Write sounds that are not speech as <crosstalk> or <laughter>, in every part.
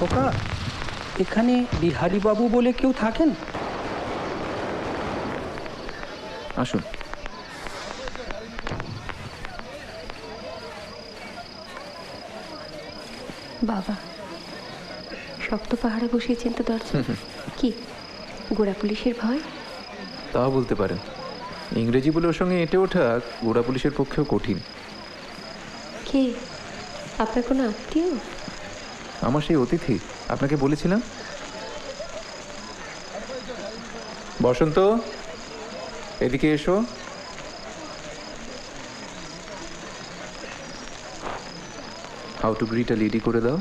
খোকা এখানে বিহারীবাবু বলে কেউ থাকেন? আসুন। বাবা শক্ত পাহাড়ে বসিয়েছেন তো দরজা কি গোড়া পুলিশের ভয়? তা বলতে পারেন। ইংরেজি বলে ওর সঙ্গে এঁটে ওঠা গোড়া পুলিশের পক্ষেও কঠিন। কে? আপনার কোনো আত্মীয়? আমার সেই অতিথি, আপনাকে বলেছিলাম। বসন্ত, এদিকে এসো। হাউ টু গ্রিট লিডি করে দাও।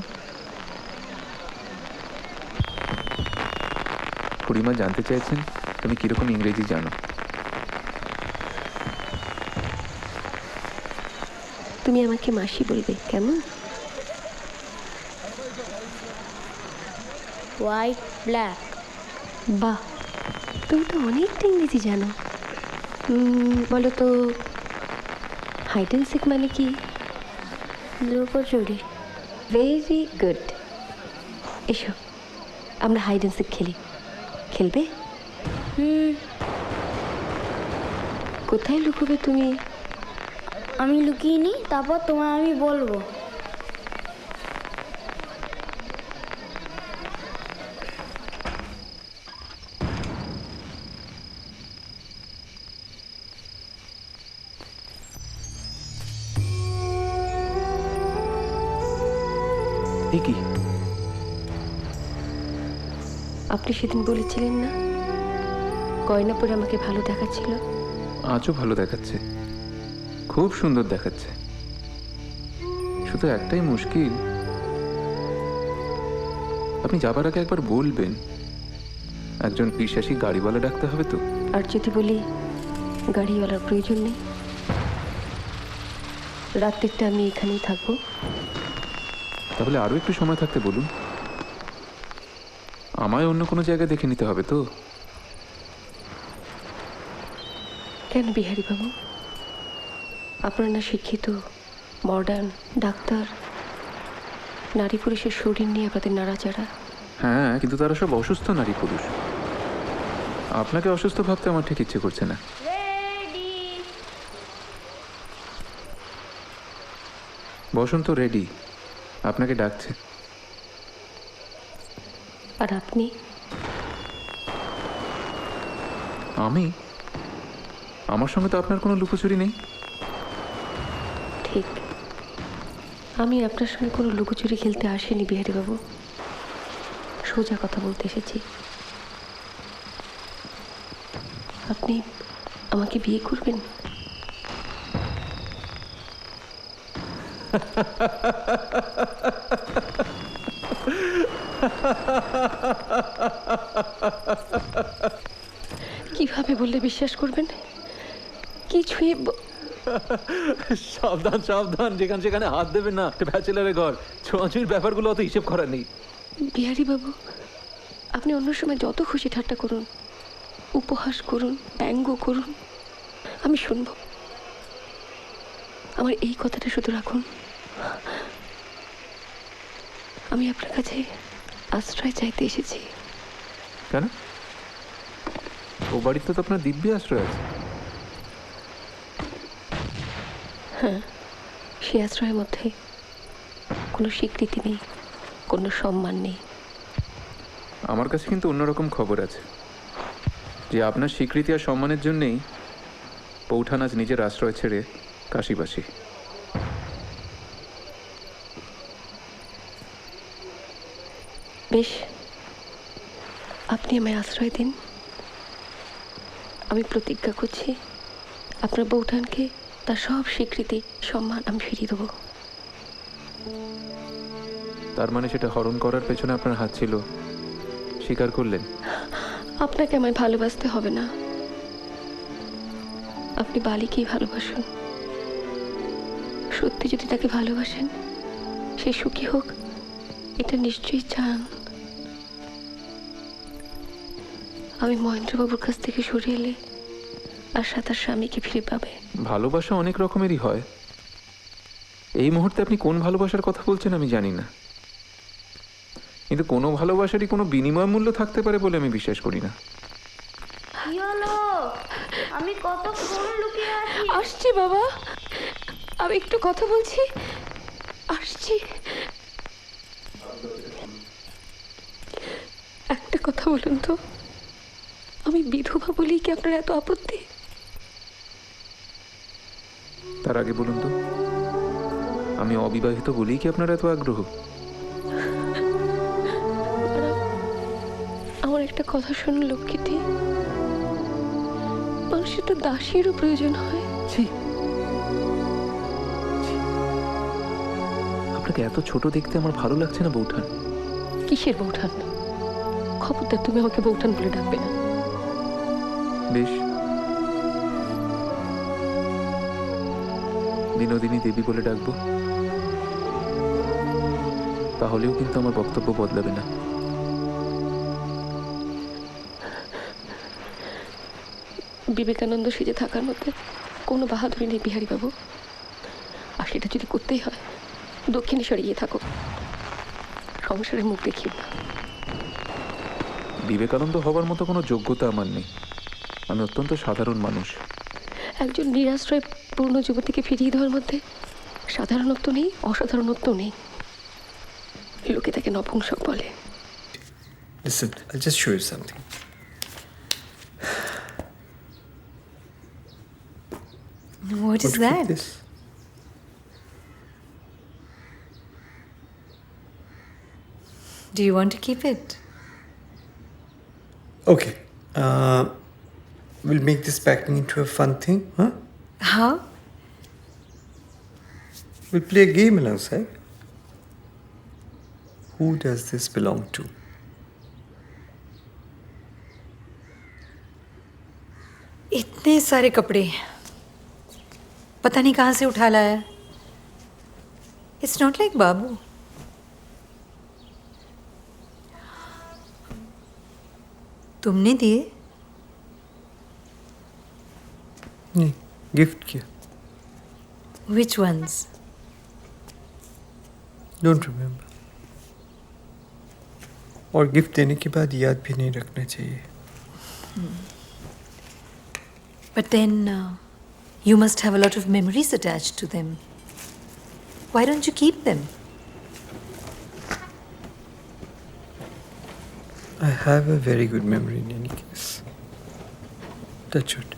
খুড়িমা জানতে চাইছেন, তুমি কীরকম ইংরেজি জানো? তুমি আমাকে মাসি বলবে, কেমন? হোয়াইট ব্ল্যাক বাহ তুমি তো অনেকটা ইংরেজি জানো। বলো তো হাইড অ্যান্ড সিক মানে কি? লুকোচুরি ভেরি গুড এসো আমরা হাইড অ্যান্ড সিক খেলি। খেলবে? হুম। কোথায় লুকোবে তুমি? আমি লুকিয়ে নিই তারপর তোমায় আমি বলব। এ কি? আপনি সেদিন বলেছিলেন না? গয়না পরে আমাকে ভালো দেখাচ্ছিল। আজও ভালো দেখাচ্ছে। খুব সুন্দর দেখাচ্ছে। শুধু একটাই মুশকিল। আপনি যাবার আগে একবার বলবেন। একজন বিশ্বাসী গাড়িওয়ালা ডাকতে হবে তো। আর যদি বলি গাড়িওয়ালার প্রয়োজন নেই। রাত্রিটা আমি এখানেই থাকব। তাহলে আরও একটু সময় থাকতে বলুন। আমায় অন্য কোনো জায়গায় দেখে নিতে হবে তো? কেন বিহারী বাবু আপনারা না শিক্ষিত মডার্ন ডাক্তার নারী পুরুষের শরীর নিয়ে আপনাদের নাড়াচাড়া? হ্যাঁ কিন্তু তারা সব অসুস্থ নারী পুরুষ। আপনাকে অসুস্থ ভাবতে আমার ঠিক ইচ্ছে করছে না। বসন্ত রেডি। আপনাকে ডাকছে। আর আপনি? আমি? আমার সঙ্গে তো আপনার কোনো লুকোচুরি নেই। ঠিক। আমি আপনার সঙ্গে কোনো লুকোচুরি খেলতে আসিনি বিহারী বাবু সোজা কথা বলতে এসেছি। আপনি আমাকে বিয়ে করবেন? কীভাবে বললে বিশ্বাস করবেন? কিছুই সাবধান সাবধান যেখানে সেখানে হাত দেবেন না। ব্যাচেলারের ঘর। ছোঁয়াছুঁয়ির ব্যাপারগুলো অত হিসেব করার নেই। বিহারি বাবু আপনি অন্য সময় যত খুশি ঠাট্টা করুন উপহাস করুন ব্যঙ্গ করুন। আমি শুনব। আমার এই কথাটা শুধু রাখুন। আমি আপনার কাছে আশ্রয় চাইতে এসেছি। কেন? ও বাড়িতে তো আপনার দিব্যি আশ্রয় আছে। হ্যাঁ সে আশ্রয়ের মধ্যে কোনো স্বীকৃতি নেই কোনো সম্মান নেই। আমার কাছে কিন্তু অন্যরকম খবর আছে। যে আপনার স্বীকৃতি আর সম্মানের জন্যেই পৌঠান আজ নিজের আশ্রয় ছেড়ে কাশিবাসী। বেশ। আপনি আমায় আশ্রয় দিন। আমি প্রতিজ্ঞা করছি আপনার বৌঠানকে তার সব স্বীকৃতি সম্মান আমি ফিরিয়ে দেবো। তার মানে সেটা হরণ করার পেছনে আপনার হাত ছিল। স্বীকার করলেন। আপনাকে আমায় ভালোবাসতে হবে না। আপনি বালিকেই ভালোবাসুন। সত্যি যদি তাকে ভালোবাসেন সে সুখী হোক এটা নিশ্চয়ই চান। আমি মহেন্দ্রবাবুর কাছ থেকে সরে এলে আশা তার স্বামীকে ফিরে পাবে। ভালোবাসা অনেক রকমেরই হয়। এই মুহূর্তে আপনি কোন ভালোবাসার কথা বলছেন আমি জানি না। কিন্তু কোনো ভালোবাসারই কোনো বিনিময় মূল্য থাকতে পারে বলে আমি বিশ্বাস করি না। আমি কতক্ষণ লুকিয়ে আছি? আসছি বাবা। আমি একটু কথা বলছি। আসছি। একটা কথা বলুন তো। আমি বিধবা বলেই কি আপনার এত আপত্তি? তার আগে বলুন তো আমি অবিবাহিত বলেই কি আপনার এত আগ্রহ? আমার একটা কথা শুনুন লক্ষ্মীটি। মানুষের তো দাসীরও প্রয়োজন হয়। আপনাকে এত ছোট দেখতে আমার ভালো লাগছে না বৌঠান। কিসের বৌঠান? খবরদার তুমি আমাকে বৌঠান বলে ডাকবে না। বিনোদিনী দেবী বলে ডাকবো। তাহলেও কিন্তু আমার বক্তব্য বদলাবে না। বিবেকানন্দ সেজে থাকার মধ্যে কোনো বাহাদুরি নেই বিহারী বাবু আর সেটা যদি করতেই হয় দক্ষিণেশ্বরে গিয়ে থাকো সংসারের মুখ দেখি না বিবেকানন্দ হবার মতো কোনো যোগ্যতা আমার নেই। আমি অত্যন্ত সাধারণ মানুষ। একজন নিরাশ্রয় পূর্ণ যুবতীকে ফিরিয়ে দেওয়ার মধ্যে সাধারণত্ব নেই অসাধারণত্ব নেই লোকে তাকে নপুংসক বলে Listen, I'll just show you something. What is that? This? Do you want to keep it? Okay. Uh, we'll make this packing into a fun thing, huh? How? We'll play a game alongside. Who does this belong to? इतने सारे कपड़े पता नहीं कहाँ से उठा लाया it's not like बाबू तुमने दिए नहीं गिफ्ट किया विच वंस डोंट रिमेम्बर और गिफ्ट देने के बाद याद भी नहीं रखना चाहिए But then uh, you must have a lot of memories attached to them. Why don't you keep them? I have a very good memory in any case. Touch wood.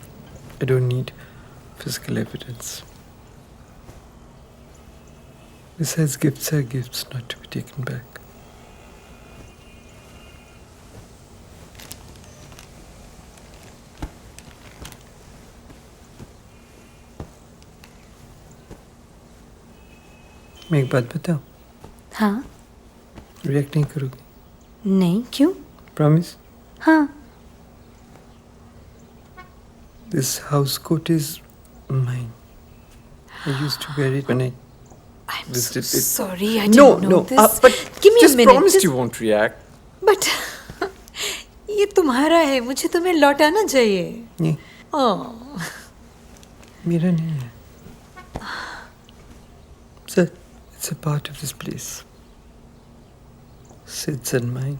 I don't need physical evidence. Besides, gifts are gifts not to be taken back. मैं एक बात बताऊं हाँ react नहीं करोगी नहीं क्यों promise हाँ This house coat is mine. I used to wear it when I. I'm This so did it- sorry. I no, didn't know no. this. uh, but give me just a minute. promised just- you won't react. But <laughs> ये तुम्हारा है मुझे तुम्हें लौटाना चाहिए नहीं, ओह मेरा नहीं है. Sir, it's a part of this place. Sid's and mine.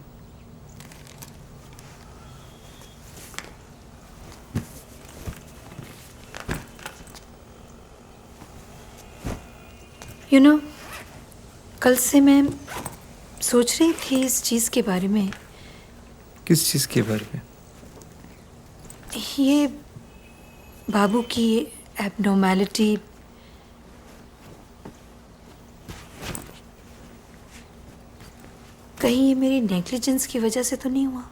You you know know, कल से मैं सोच रही थी इस चीज़ के बारे में। किस चीज़ के बारे में? ये बाबू की एबनॉर्मैलिटी कहीं ये मेरी नेग्लिजेंस की वजह से तो नहीं हुआ?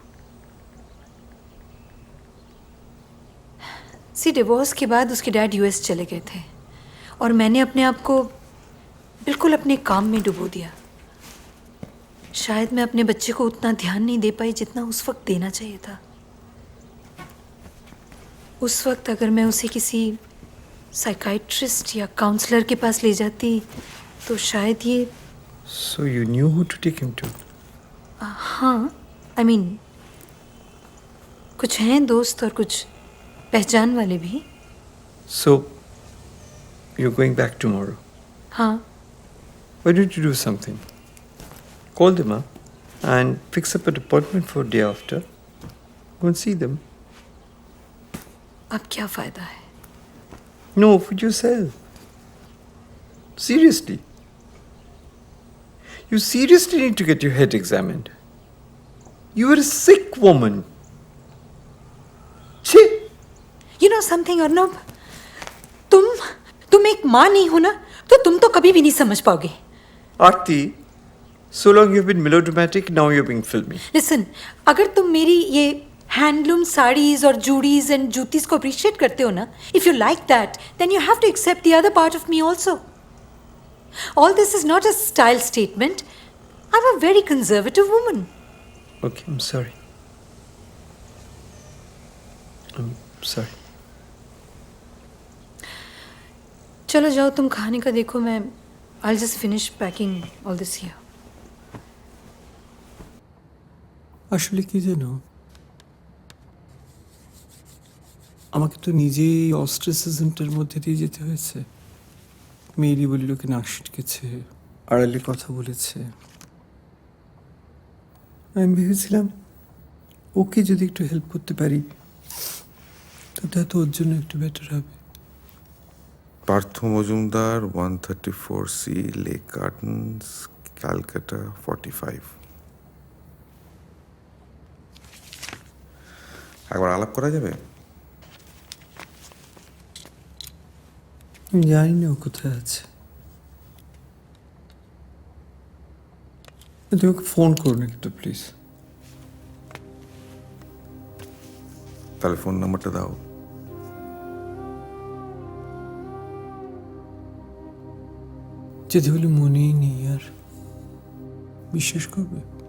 सी डिवोर्स के बाद उसके डैड यूएस चले गए थे। और मैंने अपने आप को बिल्कुल अपने काम में डुबो दिया शायद मैं अपने बच्चे को उतना ध्यान नहीं दे पाई जितना उस वक्त देना चाहिए था उस वक्त अगर मैं उसे किसी साइकाइट्रिस्ट या काउंसलर के पास ले जाती तो शायद ये So you knew who to take him to. हाँ आई I मीन mean, कुछ हैं दोस्त और कुछ पहचान वाले भी So you're going back tomorrow. हाँ Why don't you do something? Call them up. and fix up an appointment for day after. Go and see them. अब क्या फ़ायदा है No, for yourself. Seriously. You seriously need to get your head examined. You are a sick woman. Chhi! You know something Arnab तुम तुम एक माँ नहीं हो ना तो तुम तो कभी भी नहीं समझ पाओगे Aarti, so long you've been melodramatic, now you're being filmy. Listen अगर तुम मेरी ये हैंडलूम साड़ीज और जूड़ीज एंड जूतीज को अप्रिशिएट करते हो ना if you like that then you have to accept the other part of me also all this is not a style statement I am a very conservative woman Okay, I'm sorry. I'm sorry. चलो जाओ तुम खाने का देखो मैं I'll just finish packing all this here. আসলে কি যেন? আমাকে তো নিজেই অস্ট্রেসিজমটার মধ্যে দিয়ে যেতে হয়েছে। মেয়েলি বলিলকে নাক সিটকেছে, আড়ালে কথা বলেছে। আমি ভেবেছিলাম, ওকে যদি একটু হেল্প করতে পারি তাতে তো ওর জন্য একটু বেটার হবে। Partha Majumdar one thirty four C Lake Gardens Calcutta forty five একবার আলাপ করা যাবে? জানি না ও কোথায় আছে। তুমি ওকে ফোন করো না কিন্তু প্লিজ তাহলে ফোন নাম্বারটা দাও। যেতে বলে মনেই নেই আর। বিশ্বাস করবে?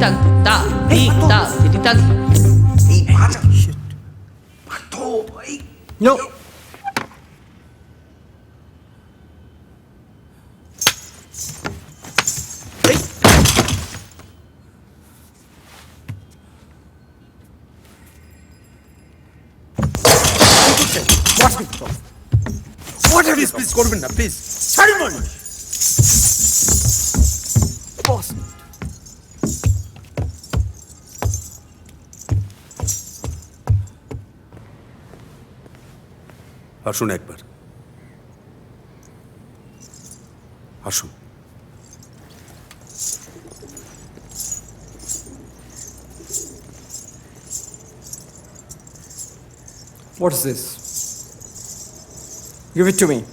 タンタリタリタリ麻将麻豆哎，no。What are these? Please, Corbin, please. Ceremony. আসুন একবার আসুন What is this? Give it to me.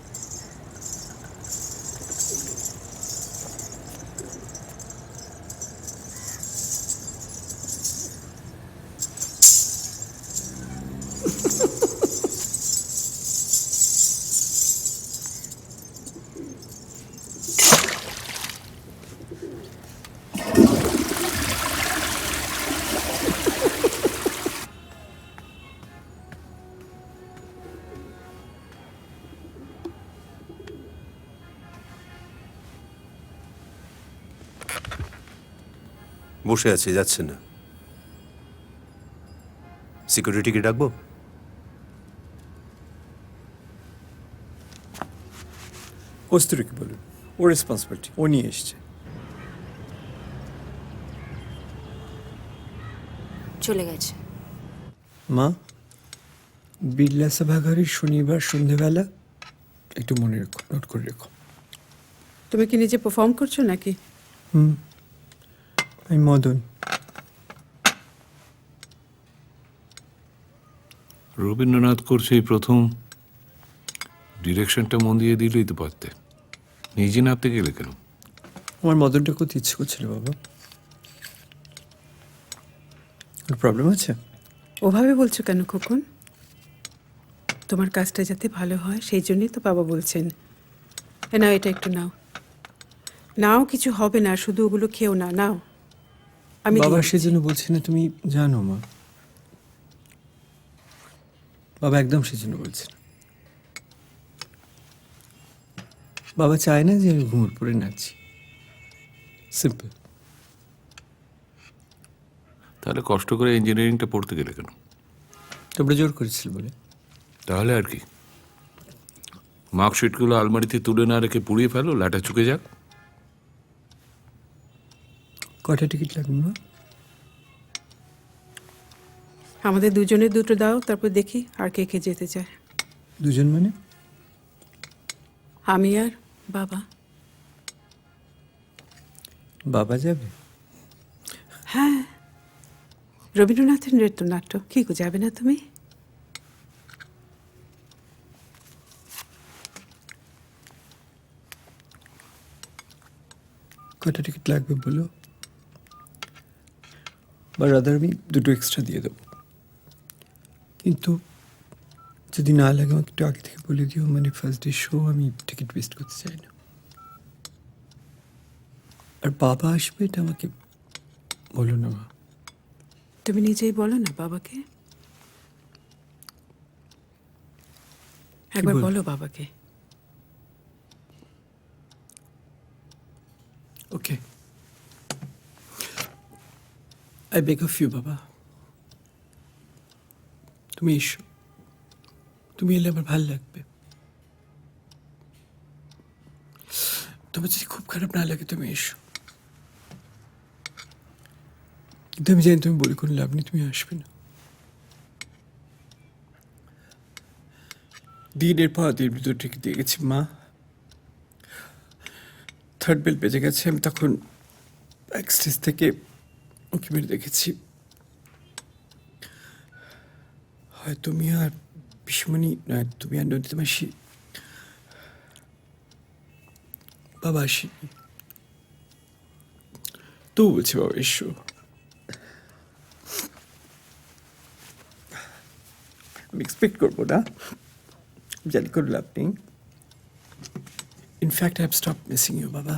বসে আছে যাচ্ছে না। সিকিউরিটিকে ডাকবো? ওস্তুরিকে বলুন ও রেসপন্সিবিলিটি ও নিয়ে এসছে। চলে গেছে। মা বিড়লা সভাঘরের শনিবার সন্ধেবেলা একটু মনে রেখো নোট করে রেখো। তুমি কি নিজে পারফর্ম করছ নাকি? আমি মদন রবীন্দ্রনাথ করছে এই প্রথম। ডিরেকশনটা মন দিয়ে দিলেই তো পারতে। নিজে নামতে গেলে কেন? আমার মদনটা করতে ইচ্ছে করছিল বাবা। প্রবলেম আছে? ওভাবে বলছো কেন খোকন? তোমার কাজটা যাতে ভালো হয় সেই জন্যই তো বাবা বলছেন। নাও এটা একটু নাও। নাও কিছু হবে না শুধু ওগুলো খেও না নাও। আমি বাবা সেজন্য বলছি না তুমি জানো মা। বাবা একদম সেজন্য বলছে না। বাবা চায় না যে আমি ঘুমোর পরে নাচি সিম্পল তাহলে কষ্ট করে ইঞ্জিনিয়ারিংটা পড়তে গেলে কেন? তোমরা জোর করেছিল বলে। তাহলে আর কি। মার্কশিটগুলো আলমারিতে তুলে না রেখে পুড়িয়ে ফেলো লাটা চুকে যাক। কটা টিকিট লাগবে মা? আমাদের দুজনের দুটো দাও তারপর দেখি আর কে কে যেতে চায়। দুজন মানে? আমি আর বাবা। বাবা যাবে? হ্যাঁ। রবীন্দ্রনাথের নৃত্য নৃত্যনাট্য কি যাবে না তুমি? কটা টিকিট লাগবে বলো? বা রাদার আমি দুটো এক্সট্রা দিয়ে দেবো। কিন্তু যদি না লাগে আমাকে একটু আগে থেকে বলে দিও মানে ফার্স্ট ডে শো আমি টিকিট ওয়েস্ট করতে চাই না। আর বাবা আসবে এটা আমাকে বলো না মা। তুমি নিজেই বলো না বাবাকে। একবার বলো? বাবাকে। Okay I beg of you বাবা তুমি এসো। তুমি এলে আমার ভালো লাগবে। তোমার যদি খুব খারাপ না লাগে, তুমি এসো। কিন্তু আমি জানি তুমি বলে কোনো লাভ নেই, তুমি আসবে না। দিনের পর দিন ভিতর ঠিক দিয়ে গেছি, মা। থার্ড বেল বেজে গেছে, আমি তখন স্টেজ থেকে উঁকি মেরে দেখেছি। হয় তুমি আর পিসমণি নয় তুমি আর নদীতে মাসি। বাবা আসেনি। তো বলছি, বাবা, এসো। আমি এক্সপেক্ট করব না। জানি কোনো নেই in fact I have stop missing you বাবা।